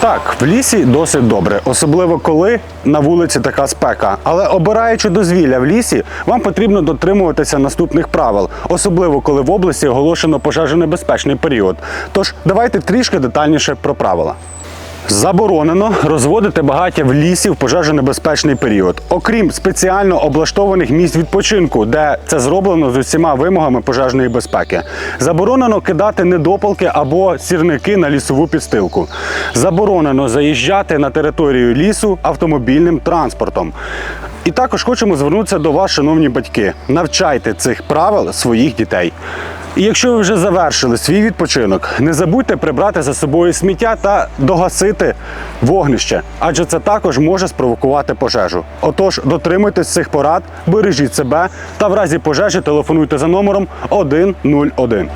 Так, в лісі досить добре, особливо коли на вулиці така спека. Але обираючи дозвілля в лісі, вам потрібно дотримуватися наступних правил, особливо коли в області оголошено пожежонебезпечний період. Тож давайте трішки детальніше про правила. Заборонено розводити багаття в лісі в пожежонебезпечний період, окрім спеціально облаштованих місць відпочинку, де це зроблено з усіма вимогами пожежної безпеки. Заборонено кидати недопалки або сірники на лісову підстилку. Заборонено заїжджати на територію лісу автомобільним транспортом. І також хочемо звернутися до вас, шановні батьки. Навчайте цих правил своїх дітей. І якщо ви вже завершили свій відпочинок, не забудьте прибрати за собою сміття та догасити вогнище, адже це також може спровокувати пожежу. Отож, дотримуйтесь цих порад, бережіть себе та в разі пожежі телефонуйте за номером 101.